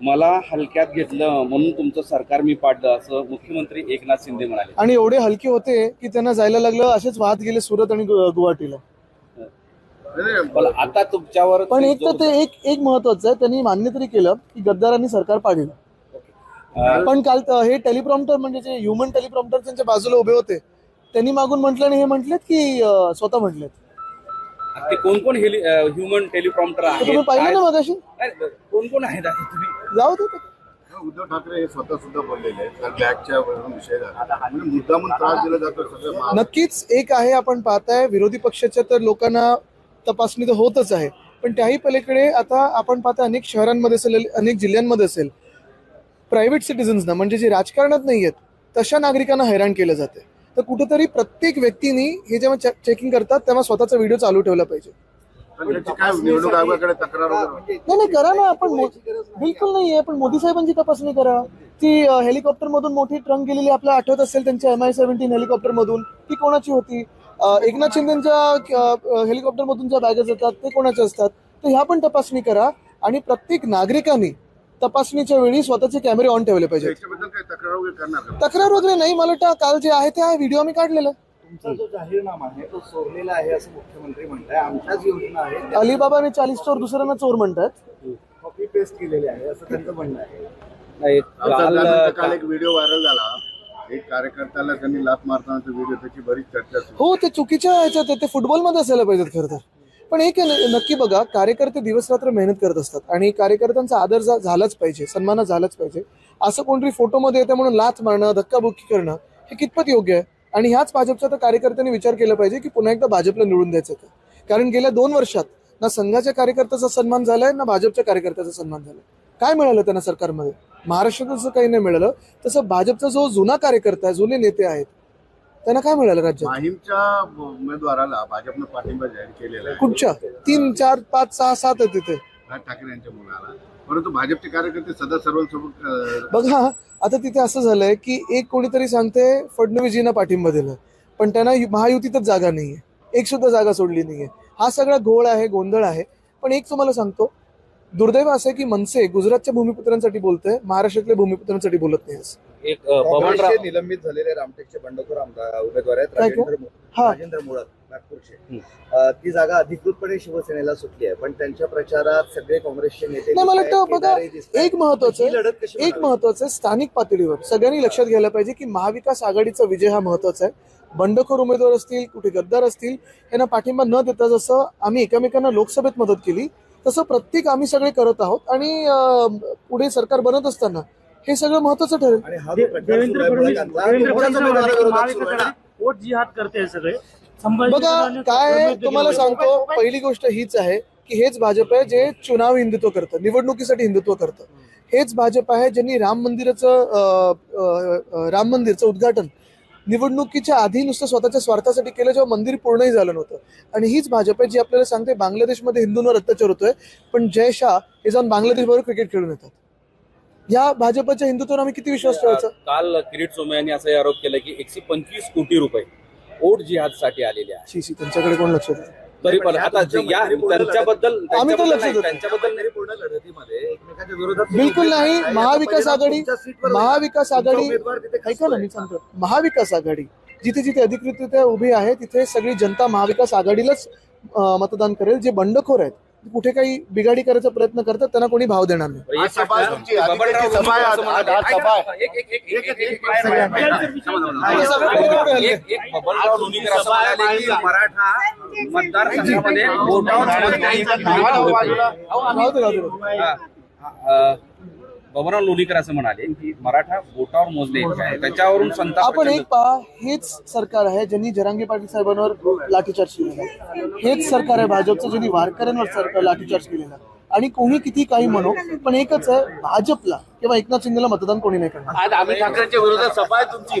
मला हलक्यात घेतलं म्हणून तुमचं सरकार मी पाडलं असं मुख्यमंत्री एकनाथ शिंदे म्हणाले. आणि एवढे हलके होते की त्यांना जायला लागलं असेच वाहत गेले सुरत आणि गु- गुवाहाटीला. पण आता तुमच्यावर पण एक तर ते एक एक महत्वाचं आहे त्यांनी मान्य तरी केलं की गद्दारांनी सरकार पाडलं अं, पण काल त- हे टेलिप्रॉम्प्टर म्हणजे जे ह्युमन टेलिप्रॉम्प्टर त्यांच्या बाजूला उभे होते त्यांनी मागून म्हटलं आणि हे म्हटलेत की अं, स्वतः म्हटलेत. ते कोण कोण ह्युमन टेलिप्रॉम्प्टर ते आहेत तुम्ही पाहिलं ना मगाशी? नाही, कोण कोण आहेत आता तुम्ही? जाऊ दे. उद्धव ठाकरे हे स्वतः सुद्धा बोललेले आहेत. तर ब्लॅकच्या विषय म्हणजे मुद्दामून त्रास दिला जातो नक्कीच एक आहे आपण पाहताय विरोधी पक्षाच्या तर लोकांना तपासणी तर होतच आहे. पण त्याही पलीकडे आता आपण पाहता अनेक शहरांमध्ये असेल अनेक जिल्ह्यांमध्ये असेल प्रायव्हेट सिटीजन्सना म्हणजे जे राजकारणात नाही आहेत तशा नागरिकांना हैराण केलं जाते तर कुठेतरी प्रत्येक व्यक्तीने हे जेव्हा चेकिंग करतात तेव्हा स्वतःचा व्हिडिओ चालू ठेवला पाहिजे. काय निवडणूक आयोगाकडे तक्रार वगैरे नाही नाही करा ना आपण मो- बिलकुल नाही. आहे पण मोदी साहेबांची तपासणी करा. ती हेलिकॉप्टर मधून मोठी ट्रंक गेलेली आपल्याला आठवत असेल त्यांच्या एम आय सेव्हन्टीन हेलिकॉप्टर मधून ती कोणाची होती? अ, एकनाथ शिंदेच्या हेलिकॉप्टर मधून ज्या बॅगेज येतात ते कोणाचे असतात? तर ह्या पण तपासणी करा आणि प्रत्येक नागरिकांनी तपासणीच्या वेळी स्वतःचे कॅमेरे ऑन ठेवले पाहिजेत. त्याच्याबद्दल काही तक्रार वगैरे करणार का? तक्रार वगैरे नाही मला वाटतं काल जे आहे ते आहे व्हिडिओ आम्ही काढलेला. तुमचा जो जाहीरनामा आहे तो चोरलेला आहे असं मुख्यमंत्री म्हणताय. आमच्याच योजना आहे. अलिबाबाने चाळीस चोर दुसऱ्यांना चोर म्हणतात. कॉपी पेस्ट केलेले आहे असं त्यांचं म्हणणं आहे. नाही, काल एक व्हिडिओ व्हायरल झाला. एक कार्यकर्त्याला त्यांनी लात मारतानाचा व्हिडिओ त्याची बरीच चर्चा सुरू. हो ते चुकीच्या ह्याच्यात आहे. ते फुटबॉलमध्ये असायला पाहिजेत खरं तर. पण एक न- नक्की बघा कार्यकर्ते दिवस रात्र मेहनत करत असतात आणि कार्यकर्त्यांचा आदर झा- झालाच पाहिजे सन्मान झालाच पाहिजे. असं कोणतरी फोटोमध्ये येतं म्हणून लाच मारणं धक्काबुक्की करणं हे कितपत योग्य आहे? आणि ह्याच भाजपच्या तर कार्यकर्त्यांनी विचार केला पाहिजे की पुन्हा एकदा भाजपला निवडून द्यायचं का? कारण गेल्या दोन वर्षात ना संघाच्या कार्यकर्त्याचा सन्मान झालाय ना भाजपच्या कार्यकर्त्याचा सन्मान झालाय. काय मिळालं त्यांना सरकारमध्ये? महाराष्ट्रात जसं काही नाही मिळालं तसं भाजपचा जो जुना कार्यकर्ता आहे जुने नेते आहेत त्यांना काय मिळालं राज्यात? माहीमच्या उमेदवाराला भाजपनं पाठिंबा जाहीर केलेला आहे. कुठच्या? तीन चार पाच सहा सात आहे तिथे. राज ठाकरे यांच्या मुलाला परंतु भाजपचे कार्यकर्ते सदा सर्वांसोबत बघा आता तिथे असं झालंय की एक कोणीतरी सांगते फडणवीसजींना पाठिंबा दिला. पण त्यांना यु- महायुतीतच जागा नाहीये. एक सुद्धा जागा सोडली नाहीये. हा सगळा घोळ आहे गोंधळ आहे. पण एक तुम्हाला सांगतो दुर्दैव असं आहे की मनसे गुजरातच्या भूमिपुत्रांसाठी बोलतंय महाराष्ट्रातल्या भूमिपुत्रांसाठी बोलत नाही असं. एक अं, बबनराव काँग्रेसचे निलंबित झालेले रामटेकचे बंडखोर आमदार उमेदवार आहेत काय? राजेंद्र हा. राजेंद्र मुळत नागपूरचे अं, ती जागा अधिकृतपणे शिवसेनेला सुटली आहे पण त्यांच्या प्रचारात सगळे काँग्रेसचे नेते नाही मला दिसतायत, वाटतं बघा केदारे दिसतायत. एक महत्वाचं ही लढत कशी एक? महत्वाचं आहे स्थानिक पातळीवर सगळ्यांनी लक्षात घ्यायला पाहिजे की महाविकास आघाडीचा विजय हा महत्त्वाचा आहे बंडखोर उमेदवार असतील कुठे गद्दार असतील यांना पाठिंबा न देता जसं आम्ही एकमेकांना लोकसभेत मदत केली तसं प्रत्येक आम्ही सगळे करत आहोत आणि पुढे सरकार बनत असताना हे सगळं महत्वाचं ठरेल. बघा काय तुम्हाला. सांगतो पहिली गोष्ट हीच आहे की हेच भाजप आहे जे चुनाव हिंदुत्व करतं निवडणुकीसाठी हिंदुत्व करतं. हेच भाजप आहे ज्यांनी राम मंदिराचं राम मंदिरचं उद्घाटन निवडणुकीच्या आधी नुसतं स्वतःच्या स्वार्थासाठी केलं जेव्हा मंदिर पूर्णही झालं नव्हतं. आणि हीच भाजप आहे जी आपल्याला सांगते बांगलादेशमध्ये हिंदूंवर अत्याचार होतोय पण जय शाह हे जाऊन बांगलादेशबरोबर क्रिकेट खेळून येतात. या भाजपच्या हिंदुत्वावर आम्ही किती विश्वास ठेवायचा? काल किरीट सोमय्या यांनी असा आरोप केला की एकशे पंचवीस कोटी रुपये ओट जिहादसाठी आलेले आहे त्यांच्याकडे कोण लक्ष देतं? तरी पण आता जे या त्यांच्याबद्दल आम्ही तर त्यांच्याबद्दल लक्ष देतो. त्यांच्याबद्दल. पूर्ण लढतीमध्ये एकमेकांच्या विरोधात बिलकुल नाही महाविकास आघाडी. महाविकास आघाडी ऐका ना. मी सांगतो महाविकास आघाडी जिथे जिथे अधिकृतरित्या उभी आहे तिथे सगळी जनता महाविकास आघाडीलाच मतदान करेल जे बंडखोर आहेत कुठे काही बिगाडी करायचा प्रयत्न करतात त्यांना कोणी भाव देणार नाही एक आज सभा आहे तुमची, आधी बबनराव त्याची सभा आहे, असं म्हणाले. आज- आज सभा आहे. एक- एक- एक- एक- एक- एक- एक- सगळ्यांना. हे सगळं पुढे पुढे हलले. एक- एक बबनराव लोणीकर असं म्हणाले की मराठा मतदारसंघामध्ये बोटावर मोजण्याची राहू दे, राहू दे. हा. अ, बबनराव लोणीकर असं म्हणाले की मराठा बोटावर मोजले त्याच्यावरून संताप आपण एक पहा हेच सरकार आहे ज्यांनी जरांगे पाटील साहेबांवर लाठीचार्ज केलेला आहे. हेच सरकार आहे भाजपचं ज्यांनी वारकऱ्यांवर सरकार लाठीचार्ज केलेला आहे. आणि कोणी किती काही म्हणो पण एकच आहे भाजपला किंवा एकनाथ शिंदेला मतदान कोणी नाही करणार आज आम्ही ठाकरेंच्या विरोधात सभा आहे तुमची